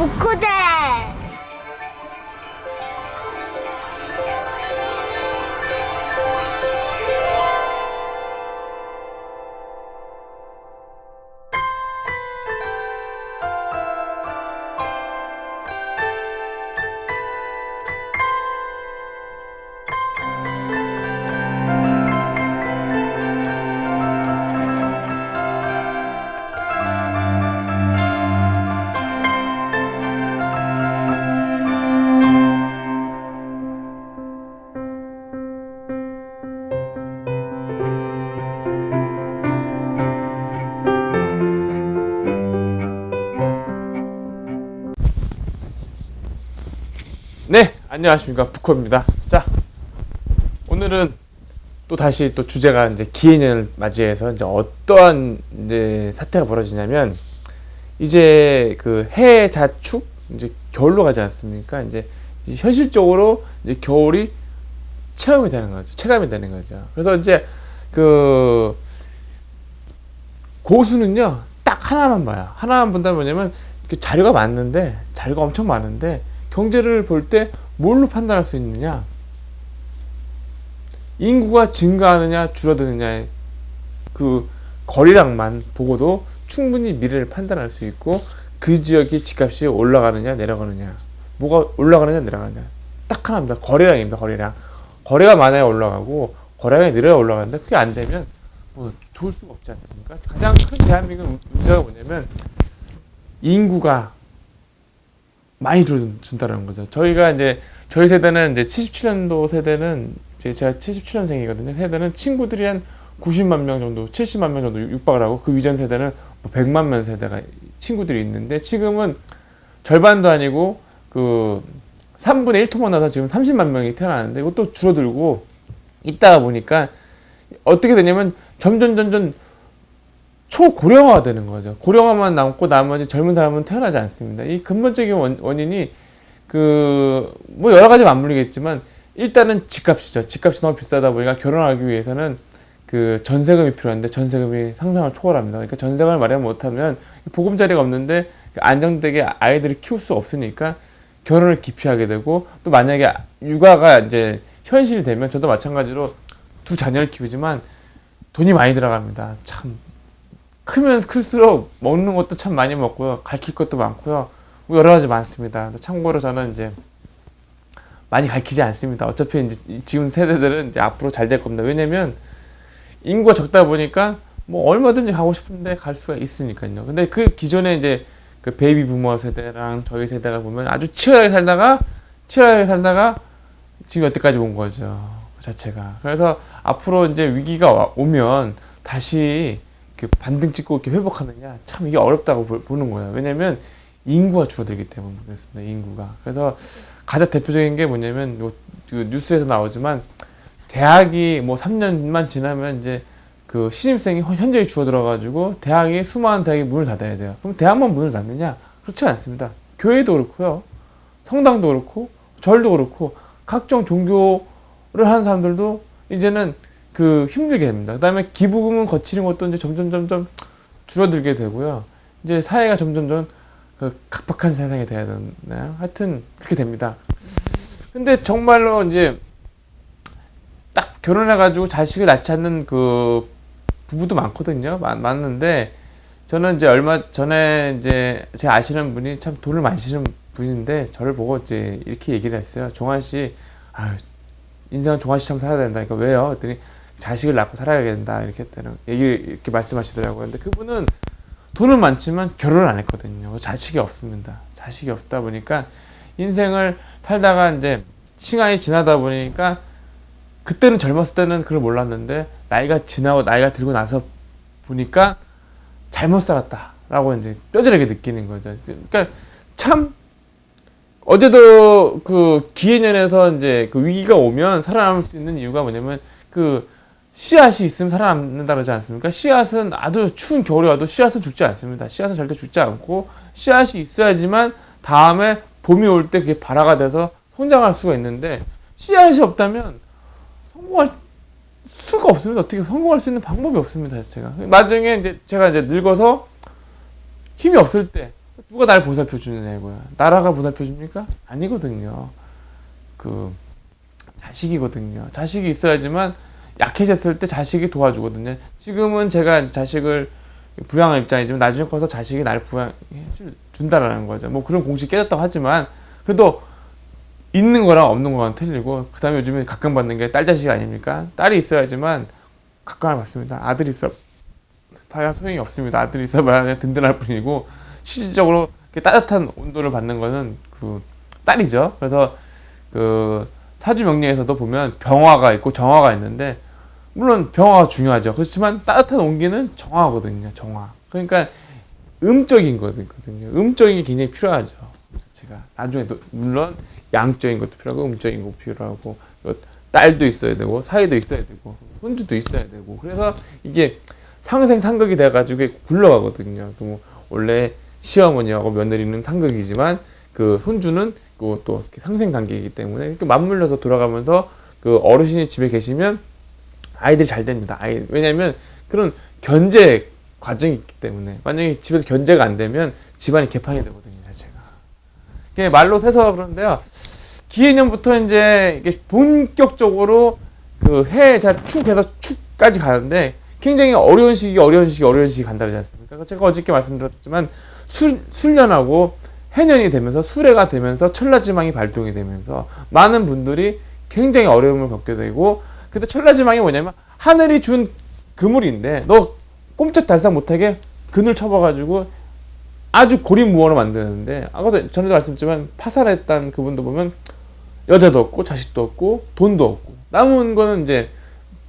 북구대. 안녕하십니까 부커입니다. 자, 오늘은 또 다시 또 주제가 이제 기해년을 맞이해서 이제 어떠한 이제 사태가 벌어지냐면 이제 그해 자축 이제 겨울로 가지 않습니까? 이제 현실적으로 이제 겨울이 체험이 되는 거죠. 체감이 되는 거죠. 그래서 이제 그 고수는요 딱 하나만 봐요. 하나만 본다면 뭐냐면 그 자료가 많는데 자료가 엄청 많은데 경제를 볼 때 뭘로 판단할 수 있느냐? 인구가 증가하느냐 줄어드느냐의 그 거리량만 보고도 충분히 미래를 판단할 수 있고 그 지역의 집값이 올라가느냐 내려가느냐. 뭐가 올라가느냐 내려가느냐. 딱 하나입니다. 거래량입니다 거래량. 거래가 많아야 올라가고 거래량이 느려야 올라가는데 그게 안 되면 뭐 좋을 수가 없지 않습니까? 가장 큰 대한민국 문제가 뭐냐면 인구가 많이 준, 준다는 거죠. 저희가 이제 저희 세대는 이제 77년도 세대는 이제 제가 77년생이거든요. 세대는 친구들이 한 90만 명 정도, 70만 명 정도 육박을 하고 그 이전 세대는 뭐 100만 명 세대가 친구들이 있는데 지금은 절반도 아니고 그 3분의 1토만 나서 지금 30만 명이 태어나는데 이것도 줄어들고 있다가 보니까 어떻게 되냐면 점점 점점 초고령화가 되는 거죠. 고령화만 남고 나머지 젊은 사람은 태어나지 않습니다. 이 근본적인 원, 원인이 그 뭐 여러 가지 맞물리겠지만 일단은 집값이죠. 집값이 너무 비싸다 보니까 결혼하기 위해서는 그 전세금이 필요한데 전세금이 상상을 초월합니다. 그러니까 전세금을 마련 못하면 보금자리가 없는데 안정되게 아이들을 키울 수 없으니까 결혼을 기피하게 되고 또 만약에 육아가 이제 현실이 되면 저도 마찬가지로 두 자녀를 키우지만 돈이 많이 들어갑니다. 참 크면 클수록 먹는 것도 참 많이 먹고요. 가르칠 것도 많고요. 뭐 여러 가지 많습니다. 참고로 저는 이제 많이 가르치지 않습니다. 어차피 이제 지금 세대들은 이제 앞으로 잘 될 겁니다. 왜냐면 인구가 적다 보니까 뭐 얼마든지 가고 싶은데 갈 수가 있으니까요. 근데 그 기존에 이제 그 베이비 부머 세대랑 저희 세대가 보면 아주 치열하게 살다가 치열하게 살다가 지금 여태까지 온 거죠. 그 자체가. 그래서 앞으로 이제 위기가 와- 오면 다시 이렇게 반등 찍고 이렇게 회복하느냐 참 이게 어렵다고 보- 보는 거예요. 왜냐면 인구가 줄어들기 때문에 그렇습니다. 인구가. 그래서 가장 대표적인 게 뭐냐면 요, 그 뉴스에서 나오지만 대학이 뭐 3년만 지나면 이제 그 신입생이 헌- 현저히 줄어들어가지고 대학이 수많은 대학이 문을 닫아야 돼요. 그럼 대학만 문을 닫느냐? 그렇지 않습니다. 교회도 그렇고요, 성당도 그렇고 절도 그렇고 각종 종교를 하는 사람들도 이제는 그 힘들게 됩니다. 그다음에 기부금은 거치는 것도 이제 점점 점점 줄어들게 되고요. 이제 사회가 점점 점 그 각박한 세상이 돼야 되나요? 하여튼 그렇게 됩니다. 근데 정말로 이제 딱 결혼해가지고 자식을 낳지 않는 그 부부도 많거든요. 많, 많은데 저는 이제 얼마 전에 이제 제 아시는 분이 참 돈을 많이 쓰는 분인데 저를 보고 이제 이렇게 얘기를 했어요. 종환 씨, 아 인생은 종환 씨처럼 살아야 된다. 그러니까 왜요? 그랬더니 자식을 낳고 살아야 된다. 이렇게 했다는 얘기 이렇게 말씀하시더라고요. 근데 그분은 돈은 많지만 결혼을 안 했거든요. 자식이 없습니다. 자식이 없다 보니까 인생을 살다가 이제 시간이 지나다 보니까 그때는 젊었을 때는 그걸 몰랐는데 나이가 지나고 나이가 들고 나서 보니까 잘못 살았다라고 이제 뼈저리게 느끼는 거죠. 그러니까 참 어제도 그 기해년에서 이제 그 위기가 오면 살아남을 수 있는 이유가 뭐냐면 그 씨앗이 있으면 살아남는다 그러지 않습니까? 씨앗은 아주 추운 겨울이 와도 씨앗은 죽지 않습니다. 씨앗은 절대 죽지 않고 씨앗이 있어야지만 다음에 봄이 올 때 그게 발화가 돼서 성장할 수가 있는데 씨앗이 없다면 성공할 수가 없습니다. 어떻게 성공할 수 있는 방법이 없습니다. 제가 나중에 이제 제가 이제 늙어서 힘이 없을 때 누가 날 보살펴 주느냐 이거야. 나라가 보살펴 줍니까? 아니거든요. 그 자식이거든요. 자식이 있어야지만 약해졌을 때 자식이 도와주거든요. 지금은 제가 자식을 부양한 입장이지만 나중에 커서 자식이 날 부양해 줄- 준다라는 거죠. 뭐 그런 공식 깨졌다고 하지만 그래도 있는 거랑 없는 거랑 틀리고 그다음에 요즘에 각광받는 게 딸 자식 아닙니까? 딸이 있어야지만 각광을 받습니다. 아들이 있어 봐야 소용이 없습니다. 아들이 있어봐야 든든할 뿐이고 실질적으로 따뜻한 온도를 받는 거는 그 딸이죠. 그래서 그 사주 명리에서도 보면 병화가 있고 정화가 있는데 물론 병화가 중요하죠. 그렇지만 따뜻한 온기는 정화거든요. 정화. 그러니까 음적인 거거든요. 음적인 게 굉장히 필요하죠. 제가 나중에 또 물론 양적인 것도 필요하고 음적인 것도 필요하고 또 딸도 있어야 되고 사이도 있어야 되고 손주도 있어야 되고 그래서 이게 상생 상극이 돼가지고 이게 굴러가거든요. 또 원래 시어머니하고 며느리는 상극이지만 그 손주는 그또 상생 관계이기 때문에 이렇게 맞물려서 돌아가면서 그 어르신이 집에 계시면 아이들이 잘 됩니다. 아이 왜냐하면 그런 견제 과정이 있기 때문에 만약에 집에서 견제가 안 되면 집안이 개판이 되거든요. 자체가. 이게 말로 세서 그런데요. 기해년부터 이제 이게 본격적으로 그 해자 축해서 축까지 가는데 굉장히 어려운 시기 어려운 시기 어려운 시기 간다지 않습니까? 제가 어저께 말씀드렸지만 술 술년하고 해년이 되면서 수레가 되면서 천라지망이 발동이 되면서 많은 분들이 굉장히 어려움을 겪게 되고 근데 천라지망이 뭐냐면 하늘이 준 그물인데 너 꼼짝 달싹 못하게 그늘 쳐봐가지고 아주 고립무원을 만드는데 아까도 전에도 말씀드렸지만 파산했던 그분도 보면 여자도 없고 자식도 없고 돈도 없고 남은 거는 이제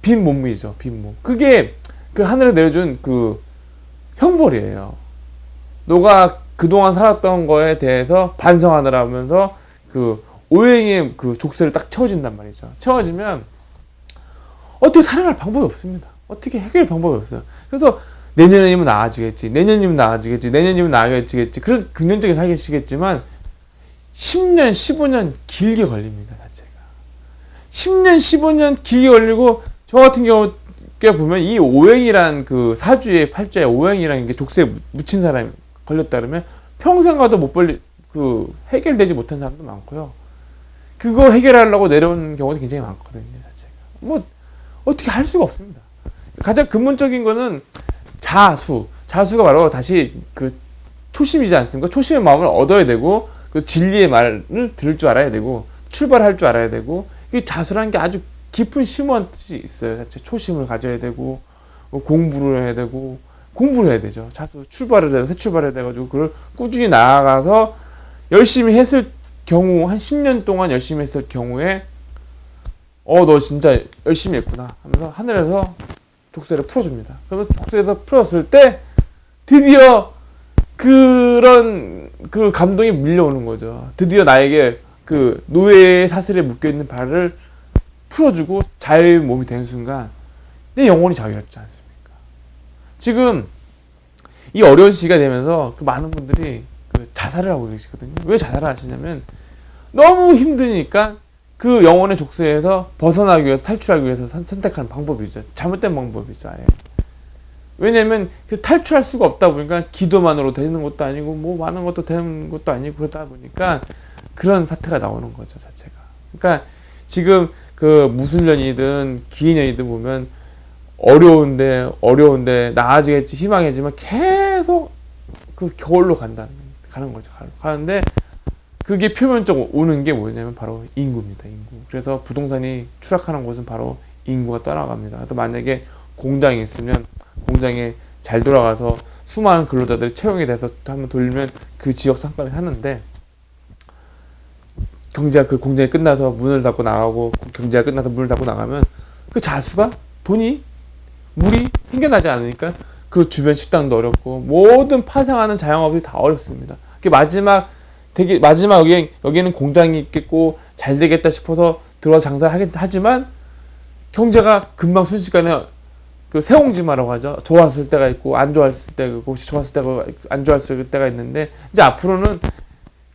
빈 몸이죠 빈 몸. 그게 그 하늘에 내려준 그 형벌이에요. 너가 그동안 살았던 거에 대해서 반성하느라 하면서 그 오행의 그 족쇄를 딱 채워진단 말이죠. 채워지면 어떻게 살아갈 방법이 없습니다. 어떻게 해결 방법이 없어요. 그래서 내년이면 나아지겠지, 내년이면 나아지겠지, 내년이면 나아지겠지. 그런 긍정적인 살겠지만 10년, 15년 길게 걸립니다. 자체가. 10년, 15년 길게 걸리고 저 같은 경우에 보면 이 오행이란 그 사주의 팔자에 오행이라는 게 족쇄에 묻힌 사람이 걸렸다 그러면 평생 가도 못 벌리 그 해결되지 못한 사람도 많고요. 그거 해결하려고 내려오는 경우도 굉장히 많거든요. 자체가. 뭐 어떻게 할 수가 없습니다. 가장 근본적인 거는 자수. 자수가 바로 다시 그 초심이지 않습니까? 초심의 마음을 얻어야 되고 그 진리의 말을 들을 줄 알아야 되고 출발할 줄 알아야 되고 이 자수라는 게 아주 깊은 심오한 뜻이 있어요. 자체 초심을 가져야 되고 뭐 공부를 해야 되고 공부를 해야 되죠. 자수 출발을 해서 새 출발을 해가지고 그걸 꾸준히 나아가서 열심히 했을 경우 한 10년 동안 열심히 했을 경우에 어 너 진짜 열심히 했구나 하면서 하늘에서 족쇄를 풀어줍니다. 그러면 족쇄에서 풀었을 때 드디어 그런 그 감동이 밀려오는 거죠. 드디어 나에게 그 노예의 사슬에 묶여 있는 발을 풀어주고 자유의 몸이 되는 순간 내 영혼이 자유롭지 않습니까? 지금 이 어려운 시기가 되면서 그 많은 분들이 그 자살을 하고 계시거든요. 왜 자살을 하시냐면 너무 힘드니까 그 영혼의 족쇄에서 벗어나기 위해서 탈출하기 위해서 선, 선택한 방법이죠. 잘못된 방법이죠. 아예. 왜냐면 그 탈출할 수가 없다 보니까 기도만으로 되는 것도 아니고 뭐 많은 것도 되는 것도 아니고 그러다 보니까 그런 사태가 나오는 거죠 자체가. 그러니까 지금 그 무술년이든 기인년이든 보면 어려운데 어려운데 나아지겠지 희망이지만 계속 그 겨울로 간다는 가는 거죠. 가- 가는데 그게 표면적으로 오는 게 뭐냐면 바로 인구입니다. 인구. 그래서 부동산이 추락하는 곳은 바로 인구가 떠나갑니다. 그래서 만약에 공장이 있으면 공장에 잘 돌아가서 수많은 근로자들이 채용이 돼서 한번 돌면 그 지역 상권이 하는데 경제가 그 공장이 끝나서 문을 닫고 나가고 경제가 끝나서 문을 닫고 나가면 그 자수가 돈이 물이 생겨나지 않으니까 그 주변 식당도 어렵고 모든 파생하는 자영업이 다 어렵습니다. 그 마지막 되게 마지막 여기 여기는 공장이 있겠고 잘 되겠다 싶어서 들어와서 장사를 하긴 하지만 경제가 금방 순식간에 그 세옹지마라고 하죠. 좋았을 때가 있고 안 좋았을 때가 있고 혹시 좋았을 때가 안 좋았을 때가 있는데 이제 앞으로는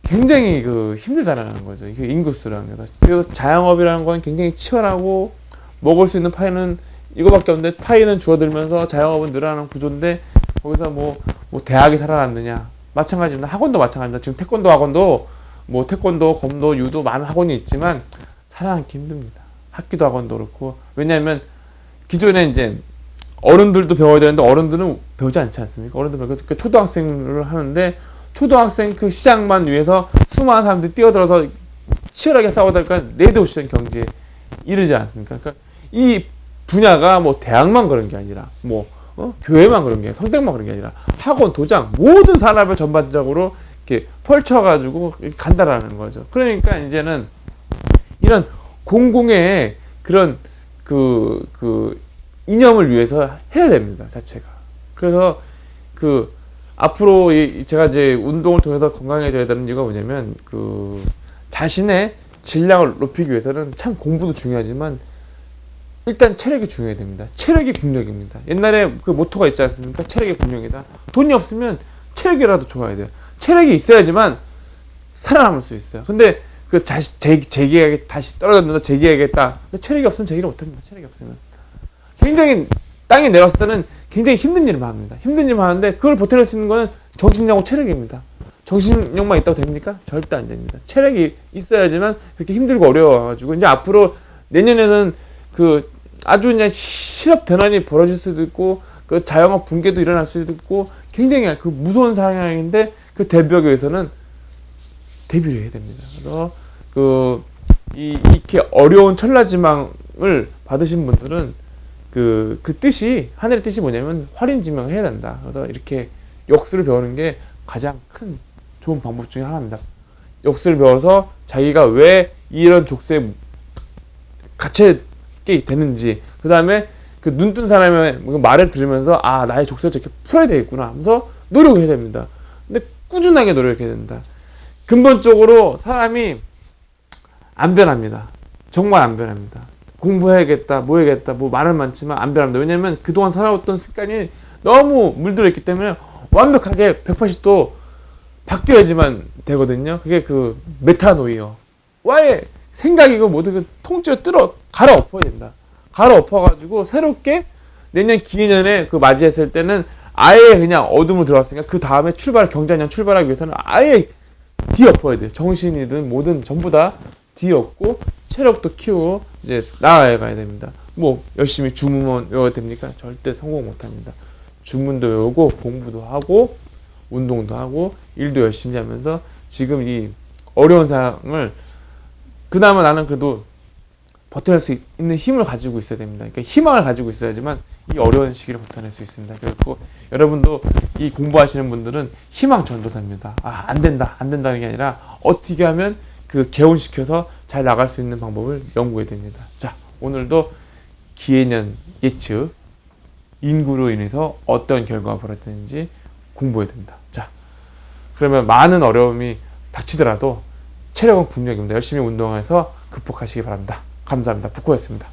굉장히 그 힘들다라는 거죠. 이게 인구수라는 게. 그래서 자영업이라는 건 굉장히 치열하고 먹을 수 있는 파이는 이거밖에 없는데 파이는 줄어들면서 자영업은 늘어나는 구조인데 거기서 뭐, 뭐 대학이 살아남느냐 마찬가지입니다. 학원도 마찬가지입니다. 지금 태권도 학원도 뭐 태권도, 검도, 유도 많은 학원이 있지만 살아남기 힘듭니다. 학기도 학원도 그렇고 왜냐하면 기존에 이제 어른들도 배워야 되는데 어른들은 배우지 않지 않습니까? 어른들 배우고 그 초등학생을 하는데 초등학생 그 시장만 위해서 수많은 사람들이 뛰어들어서 치열하게 싸우다 보니까 레드 오션 경제에 이르지 않습니까? 그러니까 이 분야가 뭐 대학만 그런 게 아니라 뭐 어? 교회만 그런 게 성당만 그런 게 아니라 학원, 도장 모든 산업을 전반적으로 이렇게 펼쳐가지고 간다라는 거죠. 그러니까 이제는 이런 공공의 그런 그, 그 이념을 위해서 해야 됩니다. 자체가. 그래서 그 앞으로 이 제가 이제 운동을 통해서 건강해져야 되는 이유가 뭐냐면 그 자신의 질량을 높이기 위해서는 참 공부도 중요하지만 일단 체력이 중요해야 됩니다. 체력이 국력입니다. 옛날에 그 모토가 있지 않습니까? 체력이 국력이다. 돈이 없으면 체력이라도 좋아야 돼요. 체력이 있어야지만 살아남을 수 있어요. 근데 그 다시 재, 재기하게 다시 떨어졌는데 재기하겠다. 근데 체력이 없으면 재기를 못합니다. 체력이 없으면 굉장히 땅에 내려왔을 때는 굉장히 힘든 일을 합니다. 힘든 일을 하는데 그걸 버텨낼 수 있는 거는 정신력하고 체력입니다. 정신력만 있다고 됩니까? 절대 안 됩니다. 체력이 있어야지만 그렇게 힘들고 어려워가지고 이제 앞으로 내년에는 그 아주 그냥 실업 대난이 벌어질 수도 있고 그 자영업 붕괴도 일어날 수도 있고 굉장히 그 무서운 상황인데 그 대비하기 위해서는 대비를 해야 됩니다. 그래서 그 이, 이렇게 어려운 천라지망을 받으신 분들은 그, 그 뜻이, 하늘의 뜻이 뭐냐면 활인지명을 해야 된다. 그래서 이렇게 역수를 배우는 게 가장 큰 좋은 방법 중에 하나입니다. 역수를 배워서 자기가 왜 이런 족쇄에 갇혀 있 게 됐는지, 그 다음에 그 눈 뜬 사람의 그 말을 들으면서 아, 나의 족쇄를 저렇게 풀어야 되겠구나 하면서 노력을 해야 됩니다. 근데 꾸준하게 노력해야 된다. 근본적으로 사람이 안 변합니다. 정말 안 변합니다. 공부해야겠다, 뭐 해야겠다, 뭐 말은 많지만 안 변합니다. 왜냐면 그동안 살아왔던 습관이 너무 물들어 있기 때문에 완벽하게 180도 바뀌어야지만 되거든요. 그게 그 메타노이어. 와의 생각이고 모든 그 통째로 뜯어 갈아엎어야 된다. 갈아엎어가지고 새롭게 내년 기해년에 그 맞이했을 때는 아예 그냥 어둠으로 들어왔으니까 그 다음에 출발 경자년 출발하기 위해서는 아예 뒤엎어야 돼요. 정신이든 뭐든 전부 다 뒤엎고 체력도 키우고 이제 나아가야 됩니다. 뭐 열심히 주문만 외워야 됩니까? 절대 성공 못합니다. 주문도 외우고 공부도 하고 운동도 하고 일도 열심히 하면서 지금 이 어려운 상황을 그나마 나는 그래도 버텨낼 수 있는 힘을 가지고 있어야 됩니다. 그러니까 희망을 가지고 있어야지만 이 어려운 시기를 버텨낼 수 있습니다. 그리고 여러분도 이 공부하시는 분들은 희망 전도사입니다. 아, 안 된다, 안 된다는 게 아니라 어떻게 하면 그 개운시켜서 잘 나갈 수 있는 방법을 연구해야 됩니다. 자, 오늘도 기해년 예측 인구로 인해서 어떤 결과가 벌어지는지 공부해야 됩니다. 자, 그러면 많은 어려움이 닥치더라도 체력은 국력입니다. 열심히 운동해서 극복하시기 바랍니다. 감사합니다. 북코였습니다.